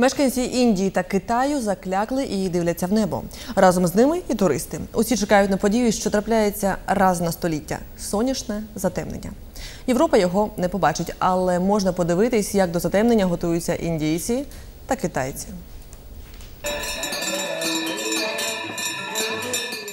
Мешканці Індії та Китаю заклякли і дивляться в небо. Разом з ними і туристи. Усі чекають на подію, що трапляється раз на століття сонячне затемнення. Європа його не побачить, але можна подивитись, як до затемнення готуються індійці та китайці.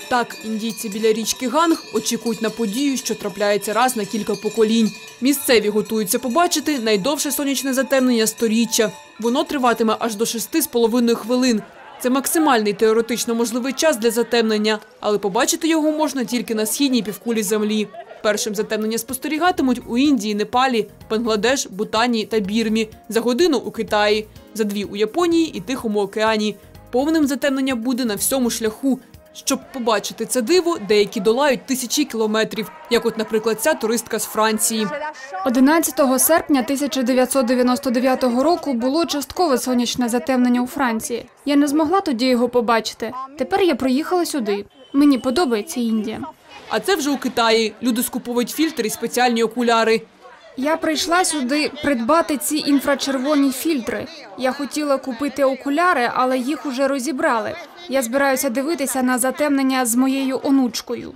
Так, індійці біля річки Ганг очікують на подію, що трапляється раз на кілька поколінь. Місцеві готуються побачити найдовше сонячне затемнення сторіччя. Воно триватиме аж до шести з половиною хвилин. Це максимальний теоретично можливий час для затемнення, але побачити його можна тільки на східній півкулі землі. Першим затемнення спостерігатимуть у Індії, Непалі, Бангладеш, Бутані та Бірмі. За годину у Китаї, за дві у Японії і Тихому океані. Повним затемнення буде на всьому шляху. Щоб побачити це диво, деякі долають тисячі кілометрів, як от, наприклад, ця туристка з Франції. 11 серпня 1999 року було часткове сонячне затемнення у Франції. Я не змогла тоді його побачити. Тепер я приїхала сюди. Мені подобається Індія. А це вже у Китаї. Люди скуповують фільтри і спеціальні окуляри. Я прийшла сюди придбати ці інфрачервоні фільтри. Я хотіла купити окуляри, але їх уже розібрали. Я збираюся дивитися на затемнення з моєю онучкою.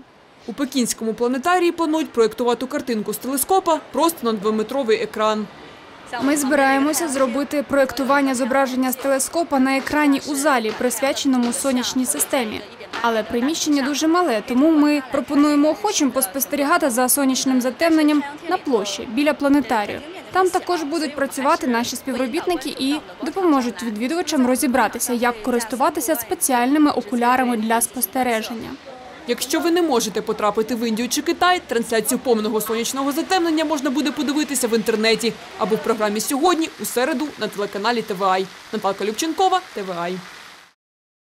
У пекінському планетарії планують проєктувати картинку з телескопа просто на двометровий екран. Ми збираємося зробити проєктування зображення з телескопа на екрані у залі, присвяченому сонячній системі. Але приміщення дуже мале, тому ми пропонуємо охочим поспостерігати за сонячним затемненням на площі біля планетарію. Там також будуть працювати наші співробітники і допоможуть відвідувачам розібратися, як користуватися спеціальними окулярами для спостереження. Якщо ви не можете потрапити в Індію чи Китай, трансляцію повного сонячного затемнення можна буде подивитися в інтернеті або в програмі сьогодні у середу на телеканалі ТВАЙ. Наталка Любченкова, ТВАЙ.